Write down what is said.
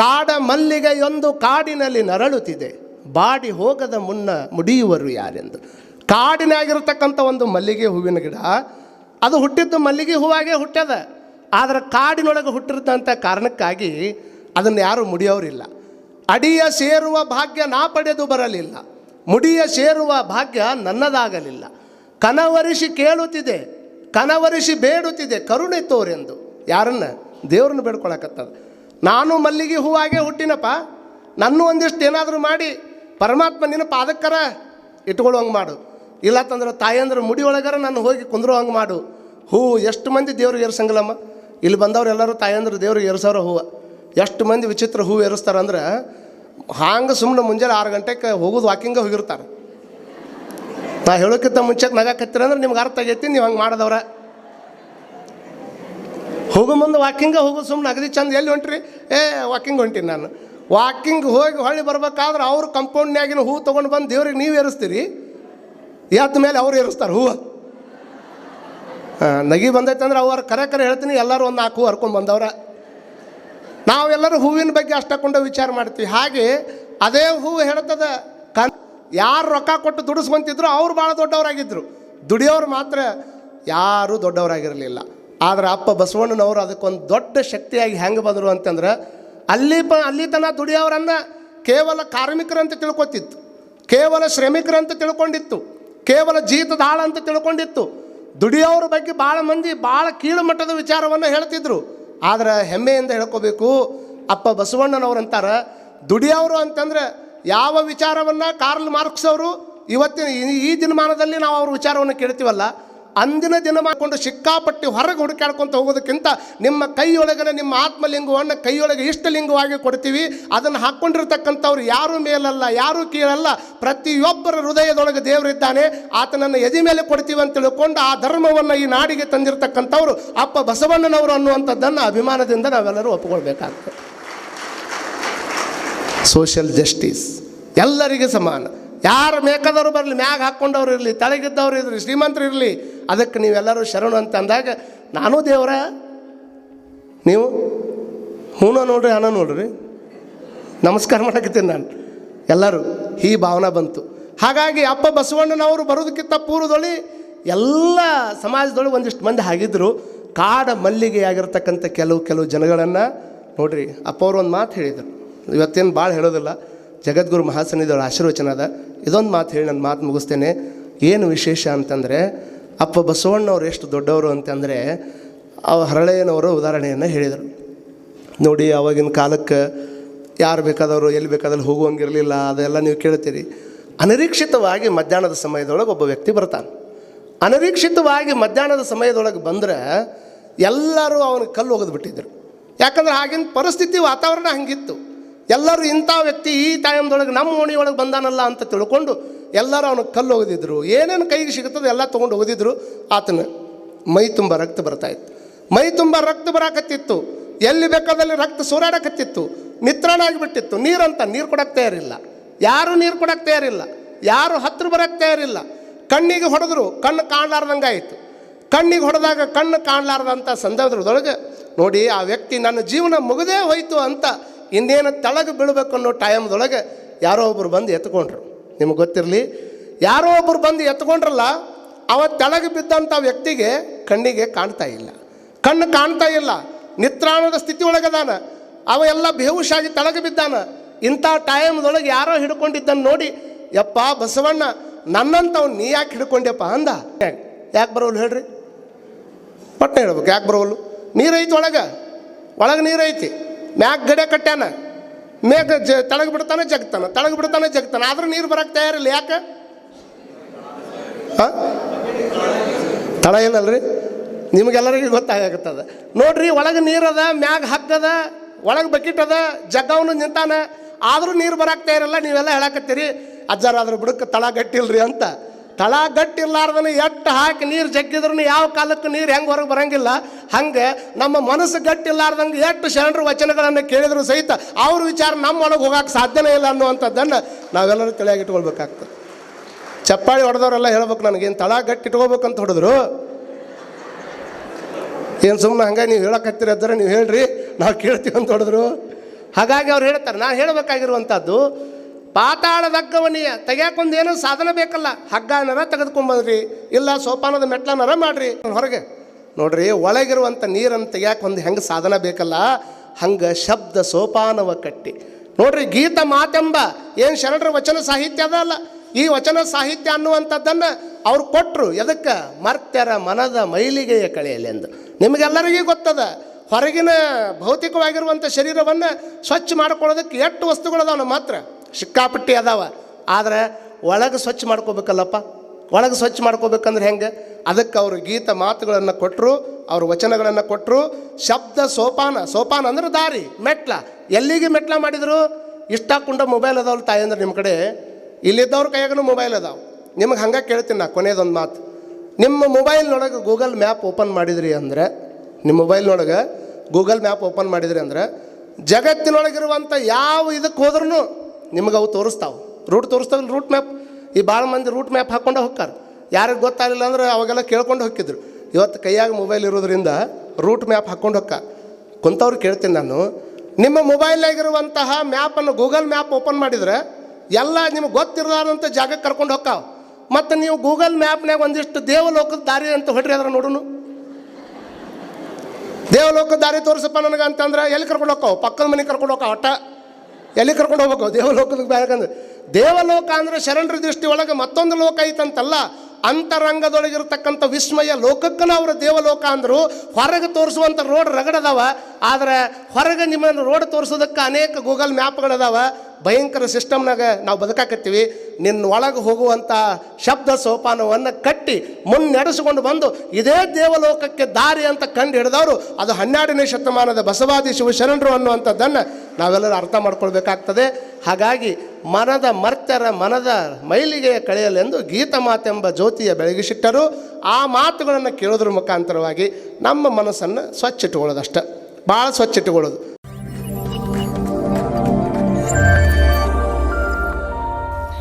ಕಾಡ ಮಲ್ಲಿಗೆಯೊಂದು ಕಾಡಿನಲ್ಲಿ ನರಳುತ್ತಿದೆ. ಬಾಡಿ ಹೋಗದ ಮುನ್ನ ಮುಡಿಯುವರು ಯಾರೆಂದು. ಕಾಡಿನಾಗಿರತಕ್ಕಂಥ ಒಂದು ಮಲ್ಲಿಗೆ ಹೂವಿನ ಗಿಡ, ಅದು ಹುಟ್ಟಿದ್ದು ಮಲ್ಲಿಗೆ ಹೂವಾಗೆ ಹುಟ್ಟ್ಯದ ಆದರೆ ಕಾಡಿನೊಳಗೆ ಹುಟ್ಟಿರ್ತಂಥ ಕಾರಣಕ್ಕಾಗಿ ಅದನ್ನು ಯಾರು ಮುಡಿಯೋರಿಲ್ಲ. ಅಡಿಯ ಸೇರುವ ಭಾಗ್ಯ ನಾ ಪಡೆದು ಬರಲಿಲ್ಲ. ಮುಡಿಯ ಸೇರುವ ಭಾಗ್ಯ ನನ್ನದಾಗಲಿಲ್ಲ. ಕನವರಿಸಿ ಕೇಳುತ್ತಿದೆ, ಕನವರಿಸಿ ಬೇಡುತ್ತಿದೆ, ಕರುಣೆ ತೋರೆಂದು. ಯಾರನ್ನ? ದೇವ್ರನ್ನ ಬೇಡ್ಕೊಳಕತ್ತದ. ನಾನು ಮಲ್ಲಿಗೆ ಹೂವಾಗೆ ಹುಟ್ಟಿನಪ್ಪ. ನನ್ನ ಒಂದಿಷ್ಟು ಏನಾದರೂ ಮಾಡಿ ಪರಮಾತ್ಮ ನಿನ್ನ ಪಾದಕ್ಕರ ಇಟ್ಕೊಳ್ಳೋಂಗೆ ಮಾಡು. ಇಲ್ಲ ತಂದ್ರೆ ತಾಯಂದ್ರೆ ಮುಡಿ ಒಳಗರ ನಾನು ಹೋಗಿ ಕುಂದ್ರೋ ಹಂಗೆ ಮಾಡು. ಹೂ, ಎಷ್ಟು ಮಂದಿ ದೇವ್ರಿಗೆ ಏರ್ಸಂಗಿಲ್ಲಮ್ಮ? ಇಲ್ಲಿ ಬಂದವ್ರು ಎಲ್ಲರೂ ತಾಯಂದ್ರೆ ಏರ್ಸೋರ ಹೂವು. ಎಷ್ಟು ಮಂದಿ ವಿಚಿತ್ರ ಹೂವು ಏರಿಸ್ತಾರಂದ್ರೆ ಹಾಂಗೆ ಸುಮ್ಮನೆ ಮುಂಜಾನೆ ಆರು ಗಂಟೆಗೆ ಹೋಗೋದು ವಾಕಿಂಗ ಹೋಗಿರ್ತಾರೆ. ನಾ ಹೇಳೋಕ್ಕಿಂತ ಮುಂಚೆ ನಗಾಕತ್ತೀರ ಅಂದ್ರೆ ನಿಮ್ಗೆ ಅರ್ಥ ಆಗೈತಿ, ನೀವು ಹಂಗೆ ಮಾಡಿದವ್ರ. ಹೋಗೋ ಮುಂದೆ ವಾಕಿಂಗ ಹೋಗೋ ಸುಮ್ಮನೆ ಅಗದಿ ಚಂದ ಎಲ್ಲಿ ಹೊಂಟ್ರಿ? ಏ ವಾಕಿಂಗ್ ಹೊಂಟೀನಿ ನಾನು. ವಾಕಿಂಗ್ ಹೋಗಿ ಹೊಳ್ಳಿ ಬರ್ಬೇಕಾದ್ರೆ ಅವ್ರು ಕಂಪೌಂಡ್ನ್ಯಾಗಿನ ಹೂ ತೊಗೊಂಡು ಬಂದು ದೇವ್ರಿಗೆ ನೀವು ಏರಿಸ್ತೀರಿ? ಎತ್ತ ಮೇಲೆ ಅವ್ರು ಏರಿಸ್ತಾರೆ ಹೂವು? ನಗಿ ಬಂದೈತೆ ಅಂದ್ರೆ ಅವ್ರು ಕರೆ ಕರೆ ಹೇಳ್ತೀನಿ, ಎಲ್ಲರೂ ಒಂದು ನಾಲ್ಕು ಹೂ ಹರ್ಕೊಂಡು ಬಂದವ್ರ. ನಾವೆಲ್ಲರೂ ಹೂವಿನ ಬಗ್ಗೆ ಅಷ್ಟಕ್ಕೊಂಡ ವಿಚಾರ ಮಾಡ್ತೀವಿ. ಹಾಗೆ ಅದೇ ಹೂವು ಹೇಳ್ತದ ಕನ್ ಯಾರು ರೊಕ್ಕ ಕೊಟ್ಟು ದುಡಿಸ್ಕೊಂತಿದ್ರು ಅವ್ರು ಭಾಳ ದೊಡ್ಡವರಾಗಿದ್ದರು ದುಡಿಯೋರು ಮಾತ್ರ ಯಾರೂ ದೊಡ್ಡವರಾಗಿರಲಿಲ್ಲ. ಆದ್ರೆ ಅಪ್ಪ ಬಸವಣ್ಣನವರು ಅದಕ್ಕೊಂದು ದೊಡ್ಡ ಶಕ್ತಿಯಾಗಿ ಹೆಂಗೆ ಬಂದರು ಅಂತಂದ್ರೆ ಅಲ್ಲಿ ಪ, ಅಲ್ಲಿ ತನ ದುಡಿಯೋರನ್ನ ಕೇವಲ ಕಾರ್ಮಿಕರಂತ ತಿಳ್ಕೊತಿತ್ತು, ಕೇವಲ ಶ್ರಮಿಕರಂತ ತಿಳ್ಕೊಂಡಿತ್ತು, ಕೇವಲ ಜೀತದಾಳ ಅಂತ ತಿಳ್ಕೊಂಡಿತ್ತು. ದುಡಿಯೋರ ಬಗ್ಗೆ ಭಾಳ ಮಂದಿ ಭಾಳ ಕೀಳು ಮಟ್ಟದ ವಿಚಾರವನ್ನು ಹೇಳ್ತಿದ್ರು. ಆದರೆ ಹೆಮ್ಮೆಯಿಂದ ಹೇಳ್ಕೋಬೇಕು, ಅಪ್ಪ ಬಸವಣ್ಣನವ್ರಂತಾರ ದುಡಿಯೋರು ಅಂತಂದ್ರೆ ಯಾವ ವಿಚಾರವನ್ನು ಕಾರ್ಲ್ ಮಾರ್ಕ್ಸ್ ಅವರು ಇವತ್ತಿನ ಈ ದಿನಮಾನದಲ್ಲಿ ನಾವು ಅವ್ರ ವಿಚಾರವನ್ನು ಕೇಳ್ತೀವಲ್ಲ ಅಂದಿನ ದಿನ ಮಾಡಿಕೊಂಡು ಸಿಕ್ಕಾಪಟ್ಟಿ ಹೊರಗೆ ಹುಡುಕಾಡ್ಕೊಂತ ಹೋಗೋದಕ್ಕಿಂತ ನಿಮ್ಮ ಕೈಯೊಳಗನೆ ನಿಮ್ಮ ಆತ್ಮಲಿಂಗವನ್ನು ಕೈಯೊಳಗೆ ಇಷ್ಟಲಿಂಗವಾಗಿ ಕೊಡ್ತೀವಿ. ಅದನ್ನು ಹಾಕ್ಕೊಂಡಿರ್ತಕ್ಕಂಥವ್ರು ಯಾರು ಮೇಲಲ್ಲ, ಯಾರು ಕೀಳಲ್ಲ. ಪ್ರತಿಯೊಬ್ಬರ ಹೃದಯದೊಳಗೆ ದೇವರಿದ್ದಾನೆ. ಆತನನ್ನು ಎದೆ ಮೇಲೆ ಕೊಡ್ತೀವಿ ಅಂತ ತಿಳ್ಕೊಂಡು ಆ ಧರ್ಮವನ್ನು ಈ ನಾಡಿಗೆ ತಂದಿರತಕ್ಕಂಥವ್ರು ಅಪ್ಪ ಬಸವಣ್ಣನವರು ಅನ್ನುವಂಥದ್ದನ್ನು ಅಭಿಮಾನದಿಂದ ನಾವೆಲ್ಲರೂ ಒಪ್ಪಿಕೊಳ್ಬೇಕಾಗ್ತದೆ ಸೋಷಿಯಲ್ ಜಸ್ಟಿಸ್ ಎಲ್ಲರಿಗೆ ಸಮಾನ. ಯಾರು ಮೇಕದವರು ಬರಲಿ, ಮ್ಯಾಗ ಹಾಕ್ಕೊಂಡವ್ರು ಇರಲಿ ತಳಗಿದ್ದವ್ರು ಇರಲಿ, ಶ್ರೀಮಂತರು ಇರಲಿ, ಅದಕ್ಕೆ ನೀವೆಲ್ಲರೂ ಶರಣು ಅಂತ ಅಂದಾಗ, ನಾನು ದೇವರ? ನೀವು? ಹೂನ ನೋಡ್ರಿ, ಹಣ ನೋಡ್ರಿ. ನಮಸ್ಕಾರ ಮಾಡಕತ್ತೀನಿ ನಾನು. ಎಲ್ಲರೂ, ಈ ಭಾವನೆ ಬಂತು. ಹಾಗಾಗಿ ಅಪ್ಪ ಬಸವಣ್ಣನವರು ಬರೋದಕ್ಕಿಂತ ಪೂರ್ವದೊಳಿ ಎಲ್ಲ ಸಮಾಜದೊಳಗೆ ಒಂದಿಷ್ಟು ಮಂದಿ ಆಗಿದ್ದರು ಕಾಡ ಮಲ್ಲಿಗೆಯಾಗಿರ್ತಕ್ಕಂಥ ಕೆಲವು ಕೆಲವು ಜನಗಳನ್ನು ನೋಡ್ರಿ ಅಪ್ಪ ಅವರು ಒಂದು ಮಾತು ಹೇಳಿದರು. ಇವತ್ತೇನು ಭಾಳ ಹೇಳೋದಿಲ್ಲ. ಜಗದ್ಗುರು ಮಹಾಸನಿದವರ ಆಶೀರ್ವಚನ ಅದ. ಇದೊಂದು ಮಾತು ಹೇಳಿ ನನ್ನ ಮಾತು ಮುಗಿಸ್ತೇನೆ. ಏನು ವಿಶೇಷ ಅಂತಂದರೆ, ಅಪ್ಪ ಬಸವಣ್ಣವ್ರು ಎಷ್ಟು ದೊಡ್ಡವರು ಅಂತಂದರೆ, ಅವ ಹರಳೆಯನವರು ಉದಾಹರಣೆಯನ್ನು ಹೇಳಿದರು. ನೋಡಿ ಆವಾಗಿನ ಕಾಲಕ್ಕೆ ಯಾರು ಬೇಕಾದವರು, ಎಲ್ಲಿ ಬೇಕಾದಲ್ಲಿ ಹೋಗುವಂಗಿರಲಿಲ್ಲ, ಅದೆಲ್ಲ ನೀವು ಕೇಳ್ತೀರಿ. ಅನಿರೀಕ್ಷಿತವಾಗಿ ಮಧ್ಯಾಹ್ನದ ಸಮಯದೊಳಗೆ ಒಬ್ಬ ವ್ಯಕ್ತಿ ಬರ್ತಾನೆ. ಅನಿರೀಕ್ಷಿತವಾಗಿ ಮಧ್ಯಾಹ್ನದ ಸಮಯದೊಳಗೆ ಬಂದರೆ ಎಲ್ಲರೂ ಅವನಿಗೆ ಕಲ್ಲು ಒಗೆದು ಬಿಟ್ಟಿದ್ರು ಯಾಕಂದ್ರೆ ಆಗಿನ ಪರಿಸ್ಥಿತಿ ವಾತಾವರಣ ಹಂಗಿತ್ತು. ಎಲ್ಲರೂ ಇಂಥ ವ್ಯಕ್ತಿ ಈ ಟೈಮ್ದೊಳಗೆ ನಮ್ಮ ಓಣಿಯೊಳಗೆ ಬಂದಾನಲ್ಲ ಅಂತ ತಿಳ್ಕೊಂಡು ಎಲ್ಲರೂ ಅವನಿಗೆ ಕಲ್ಲು ಒಗೆದಿದ್ರು. ಏನೇನು ಕೈಗೆ ಸಿಗುತ್ತದೆ ಎಲ್ಲ ತೊಗೊಂಡು ಒಗೆದಿದ್ರು. ಆತನ ಮೈ ತುಂಬ ರಕ್ತ ಬರ್ತಾ ಇತ್ತು. ಮೈ ತುಂಬ ರಕ್ತ ಬರಾಕತ್ತಿತ್ತು. ಎಲ್ಲಿ ಬೇಕಾದಲ್ಲಿ ರಕ್ತ ಸೂರಾಡಕತ್ತಿತ್ತು. ನಿತ್ರಾಣ ಆಗಿಬಿಟ್ಟಿತ್ತು. ನೀರಂತ ನೀರು ಕೊಡಕ್ಕೆ ತಯಾರಿಲ್ಲ. ಯಾರು ನೀರು ಕೊಡಕ್ಕೆ ತಯಾರಿಲ್ಲ. ಯಾರು ಹತ್ರ ಬರಕ್ಕೆ ತಯಾರಿಲ್ಲ. ಕಣ್ಣಿಗೆ ಹೊಡೆದ್ರು, ಕಣ್ಣು ಕಾಣಲಾರ್ದಂಗೆ ಆಯಿತು ಕಣ್ಣಿಗೆ ಹೊಡೆದಾಗ ಕಣ್ಣು ಕಾಣಲಾರ್ದಂಥ ಸಂದರ್ಭದೊಳಗೆ ನೋಡಿ, ಆ ವ್ಯಕ್ತಿ ನನ್ನ ಜೀವನ ಮುಗದೇ ಹೋಯಿತು ಅಂತ ಇನ್ನೇನು ತಳಗೆ ಬೀಳಬೇಕು ಅನ್ನೋ ಟೈಮ್ದೊಳಗೆ ಯಾರೋ ಒಬ್ಬರು ಬಂದು ಎತ್ಕೊಂಡ್ರು. ನಿಮಗೆ ಗೊತ್ತಿರಲಿ? ಯಾರೋ ಒಬ್ಬರು ಬಂದು ಎತ್ಕೊಂಡ್ರಲ್ಲ, ಅವ ತೆಳಗೆ ಬಿದ್ದಂಥ ವ್ಯಕ್ತಿಗೆ ಕಣ್ಣಿಗೆ ಕಾಣ್ತಾ ಇಲ್ಲ. ಕಣ್ಣು ಕಾಣ್ತಾ ಇಲ್ಲ. ನಿತ್ರಾಣದ ಸ್ಥಿತಿ ಒಳಗದಾನ. ಅವ ಎಲ್ಲ ಬೇಹುಷಾಗಿ ತೆಳಗೆ ಬಿದ್ದಾನ. ಇಂಥ ಟೈಮ್ದೊಳಗೆ ಯಾರೋ ಹಿಡ್ಕೊಂಡಿದ್ದನ್ನು ನೋಡಿ, ಯಪ್ಪ ಬಸವಣ್ಣ ನನ್ನಂತವ್ ನೀ ಯಾಕೆ ಹಿಡ್ಕೊಂಡ್ಯಪ್ಪ ಅಂದ. ಯಾಕೆ ಬರೋಲ್ಲ ಹೇಳ್ರಿ? ಪಟ್ನೆ ಹೇಳ್ಬೇಕು. ಯಾಕೆ ಬರೋವಲ್ಲು ನೀರೈತಿ ಒಳಗೆ. ಒಳಗೆ ನೀರೈತಿ. ಮ್ಯಾಗ ಗಡೆ ಕಟ್ಟ್ಯಾನ ಮೇಗ ಜ ತಳಗ ಬಿಡ್ತಾನೆ ಜಗ್ತಾನ, ತಳಗೆ ಬಿಡ್ತಾನೆ ಜಗ್ತಾನ. ಆದ್ರೂ ನೀರು ಬರಕ್ಕೆ ತಯಾರಿಲ್ಲ ಯಾಕೆ? ಹಾಂ? ತಳ ಏನಲ್ರಿ? ನಿಮಗೆಲ್ಲರಿಗೂ ಗೊತ್ತಾಗತ್ತದ ನೋಡ್ರಿ, ಒಳಗೆ ನೀರದ ಮ್ಯಾಗ ಹಗ್ಗದ ಒಳಗೆ ಬಕೆಟ್ ಅದ, ಜಗ್ಗವನು ನಿಂತಾನ. ಆದರೂ ನೀರು ಬರಾಕ್ತಾ ತಯಾರಿಲ್ಲ ನೀವೆಲ್ಲ ಹೇಳಕತ್ತೀರಿ ಅಜ್ಜಾರ ಅದ್ರ ಬುಡಕ್ಕೆ ತಳ ಗಟ್ಟಿಲ್ರಿ ಅಂತ. ತಳ ಗಟ್ಟಿರ್ಲಾರ್ದನ ಎಟ್ಟು ಹಾಕಿ ನೀರು ಜಗ್ಗಿದ್ರು ಯಾವ ಕಾಲಕ್ಕೆ ನೀರು ಹೆಂಗೆ ಹೊರಗೆ ಬರಂಗಿಲ್ಲ. ಹಂಗೆ ನಮ್ಮ ಮನಸ್ಸು ಗಟ್ಟಿಲ್ಲಾರ್ದಂಗೆ ಎಷ್ಟು ಶರಣರು ವಚನಗಳನ್ನು ಕೇಳಿದ್ರು ಸಹಿತ ಅವ್ರ ವಿಚಾರ ನಮ್ಮೊಳಗೆ ಹೋಗಕ್ಕೆ ಸಾಧ್ಯನೇ ಇಲ್ಲ ಅನ್ನುವಂಥದ್ದನ್ನು ನಾವೆಲ್ಲರೂ ತಿಳಿಯಾಗಿ ಇಟ್ಕೊಳ್ಬೇಕಾಗ್ತದೆ ಚಪ್ಪಾಳಿ ಹೊಡೆದವರೆಲ್ಲ ಹೇಳ್ಬೇಕು ನನಗೇನು ತಳ ಗಟ್ಟಿ ಇಟ್ಕೋಬೇಕಂತ ಹೊಡೆದ್ರು? ಏನು ಸುಮ್ಮನೆ ಹಂಗೆ ನೀವು ಹೇಳೋಕತ್ತಿರ ನೀವು ಹೇಳ್ರಿ, ನಾವು ಕೇಳ್ತೀವಿ ಅಂತ ಹೊಡೆದ್ರು. ಹಾಗಾಗಿ ಅವ್ರು ಹೇಳ್ತಾರೆ, ನಾನು ಹೇಳಬೇಕಾಗಿರುವಂಥದ್ದು ಪಾತಾಳದಗ್ಗವನಿಯ ತೆಗ್ಯಾಕೊಂದು ಏನೋ ಸಾಧನ ಬೇಕಲ್ಲ, ಹಗ್ಗ ನರ ತೆಗೆದುಕೊಂಬಂದ್ರಿ, ಇಲ್ಲ ಸೋಪಾನದ ಮೆಟ್ಲ ನರ ಮಾಡ್ರಿ. ಹೊರಗೆ, ನೋಡ್ರಿ ಒಳಗಿರುವಂಥ ನೀರನ್ನು ತೆಗ್ಯಾಕ ಒಂದು ಹೆಂಗೆ ಸಾಧನ ಬೇಕಲ್ಲ, ಹಂಗೆ ಶಬ್ದ ಸೋಪಾನವ ಕಟ್ಟಿ. ನೋಡ್ರಿ, ಗೀತ ಮಾತೆಂಬ ಏನು ಶರಣರ ವಚನ ಸಾಹಿತ್ಯ ಅದ ಅಲ್ಲ, ಈ ವಚನ ಸಾಹಿತ್ಯ ಅನ್ನುವಂಥದ್ದನ್ನು ಅವ್ರು ಕೊಟ್ಟರು ಎದಕ್ಕೆ? ಮರ್ತ್ಯರ ಮನದ ಮೈಲಿಗೆಯ ಕಳೆಯಲಿ ಎಂದು. ನಿಮಗೆಲ್ಲರಿಗೂ ಗೊತ್ತದ, ಹೊರಗಿನ ಭೌತಿಕವಾಗಿರುವಂಥ ಶರೀರವನ್ನು ಸ್ವಚ್ಛ ಮಾಡ್ಕೊಳ್ಳೋದಕ್ಕೆ ಎಷ್ಟು ವಸ್ತುಗಳದಾವ ನಮ್ಮ ಹತ್ರ ಸಿಕ್ಕಾಪಟ್ಟಿ ಅದಾವ. ಆದರೆ ಒಳಗೆ ಸ್ವಚ್ಛ ಮಾಡ್ಕೋಬೇಕಲ್ಲಪ್ಪ? ಒಳಗೆ ಸ್ವಚ್ಛ ಮಾಡ್ಕೋಬೇಕಂದ್ರೆ ಹೆಂಗೆ? ಅದಕ್ಕೆ ಅವರು ಗೀತ ಮಾತುಗಳನ್ನು ಕೊಟ್ಟರು ಅವ್ರ ವಚನಗಳನ್ನು ಕೊಟ್ಟರು ಶಬ್ದ ಸೋಪಾನ ಸೋಪಾನ ಅಂದ್ರೆ ದಾರಿ, ಮೆಟ್ಲ. ಎಲ್ಲಿಗೆ ಮೆಟ್ಲ ಮಾಡಿದರು? ಇಷ್ಟ ಕುಂಡ ಮೊಬೈಲ್ ಅದಾವಲ್ಲ ತಾಯಿ ಅಂದ್ರೆ ನಿಮ್ಮ ಕಡೆ. ಇಲ್ಲಿದ್ದವ್ರ ಕೈಯಾಗೂ ಮೊಬೈಲ್ ಅದಾವೆ. ನಿಮಗೆ ಹಂಗೆ ಕೇಳ್ತೀನಿ ನಾ ಕೊನೆಯದೊಂದು ಮಾತು. ನಿಮ್ಮ ಮೊಬೈಲ್ನೊಳಗೆ ಗೂಗಲ್ ಮ್ಯಾಪ್ ಓಪನ್ ಮಾಡಿದ್ರಿ ಅಂದ್ರೆ, ನಿಮ್ಮ ಮೊಬೈಲ್ನೊಳಗೆ ಗೂಗಲ್ ಮ್ಯಾಪ್ ಓಪನ್ ಮಾಡಿದ್ರಿ ಅಂದ್ರೆ ಜಗತ್ತಿನೊಳಗಿರುವಂಥ ಯಾವ ಇದಕ್ಕೆ ಹೋದ್ರೂ ನಿಮಗೆ ಅವು ತೋರಿಸ್ತಾವೆ ರೂಟ್ ತೋರಿಸ್ತಾವಲ್ಲ ರೂಟ್ ಮ್ಯಾಪ್ ಈ ಭಾಳ ಮಂದಿ ರೂಟ್ ಮ್ಯಾಪ್ ಹಾಕ್ಕೊಂಡು ಹೋಗ್ತಾರೆ ಯಾರಿಗೆ ಗೊತ್ತಾಗಲಿಲ್ಲ ಅಂದ್ರೆ ಅವಾಗೆಲ್ಲ ಕೇಳ್ಕೊಂಡು ಹೋಗಿದ್ರು ಇವತ್ತು ಕೈಯಾಗ ಮೊಬೈಲ್ ಇರೋದ್ರಿಂದ ರೂಟ್ ಮ್ಯಾಪ್ ಹಾಕ್ಕೊಂಡು ಹೋಗ್ಕ ಕುಂತವ್ರು ಕೇಳ್ತೀನಿ ನಾನು. ನಿಮ್ಮ ಮೊಬೈಲ್ನಾಗಿರುವಂತಹ ಮ್ಯಾಪನ್ನು ಗೂಗಲ್ ಮ್ಯಾಪ್ ಓಪನ್ ಮಾಡಿದ್ರೆ ಎಲ್ಲ ನಿಮ್ಗೆ ಗೊತ್ತಿರಲಾರಂಥ ಜಾಗಕ್ಕೆ ಕರ್ಕೊಂಡು ಹೋಗ್ತಾವ ಮತ್ತು ನೀವು ಗೂಗಲ್ ಮ್ಯಾಪ್ನಾಗ ಒಂದಿಷ್ಟು ದೇವಲೋಕದ ದಾರಿ ಅಂತ ಹೊಡ್ರಿ ಅದ್ರ ನೋಡೋನು. ದೇವಲೋಕದ ದಾರಿ ತೋರಿಸಪ್ಪ ನನಗೆ ಅಂತಂದ್ರೆ ಎಲ್ಲಿ ಕರ್ಕೊಂಡು ಹೋಗ್ತಾವೆ ಪಕ್ಕದ ಮನೆಗೆ ಕರ್ಕೊಂಡು ಹೋಗ್ತಾವ ಒಟ್ಟ ಎಲ್ಲಿ ಕರ್ಕೊಂಡು ಹೋಗ್ಬೇಕು? ದೇವಲೋಕದ ಬೇಕಂದ್ರೆ ದೇವಲೋಕ ಅಂದ್ರೆ ಶರಣರ ದೃಷ್ಟಿ ಒಳಗೆ ಮತ್ತೊಂದು ಲೋಕ ಐತಂತಲ್ಲ, ಅಂತರಂಗದೊಳಗಿರ್ತಕ್ಕಂಥ ವಿಸ್ಮಯ ಲೋಕಕ್ಕನ ಅವರ ದೇವಲೋಕ ಅಂದರು ಹೊರಗೆ ತೋರಿಸುವಂಥ ರೋಡ್ ರಗಡದವ ಆದರೆ ಹೊರಗೆ ನಿಮ್ಮನ್ನು ರೋಡ್ ತೋರಿಸೋದಕ್ಕೆ ಅನೇಕ ಗೂಗಲ್ ಮ್ಯಾಪ್ಗಳದಾವ ಭಯಂಕರ ಸಿಸ್ಟಮ್ನಾಗ ನಾವು ಬದುಕಾಕತ್ತೀವಿ. ನಿನ್ನ ಒಳಗೆ ಹೋಗುವಂಥ ಶಬ್ದ ಸೋಪಾನವನ್ನು ಕಟ್ಟಿ ಮುನ್ನಡೆಸಿಕೊಂಡು ಬಂದು ಇದೇ ದೇವಲೋಕಕ್ಕೆ ದಾರಿ ಅಂತ ಕಂಡು ಹಿಡಿದವರು ಅದು ಹನ್ನೆರಡನೇ ಶತಮಾನದ ಬಸವಾದಿ ಶಿವಶರಣರು ಅನ್ನುವಂಥದ್ದನ್ನು ನಾವೆಲ್ಲರೂ ಅರ್ಥ ಮಾಡ್ಕೊಳ್ಬೇಕಾಗ್ತದೆ. ಹಾಗಾಗಿ ಮನದ ಮರ್ತ್ಯರ ಮನದ ಮೈಲಿಗೆಯ ಕಳೆಯಲೆಂದು ಗೀತ ಮಾತೆಂಬ ಜ್ಯೋತಿಯ ಬೆಳಗಿಸಿಟ್ಟರು ಆ ಮಾತುಗಳನ್ನು ಕೇಳೋದ್ರ ಮುಖಾಂತರವಾಗಿ ನಮ್ಮ ಮನಸ್ಸನ್ನು ಸ್ವಚ್ಛ ಇಟ್ಕೊಳ್ಳೋದಷ್ಟೆ ಭಾಳ ಸ್ವಚ್ಛ ಇಟ್ಕೊಳ್ಳೋದು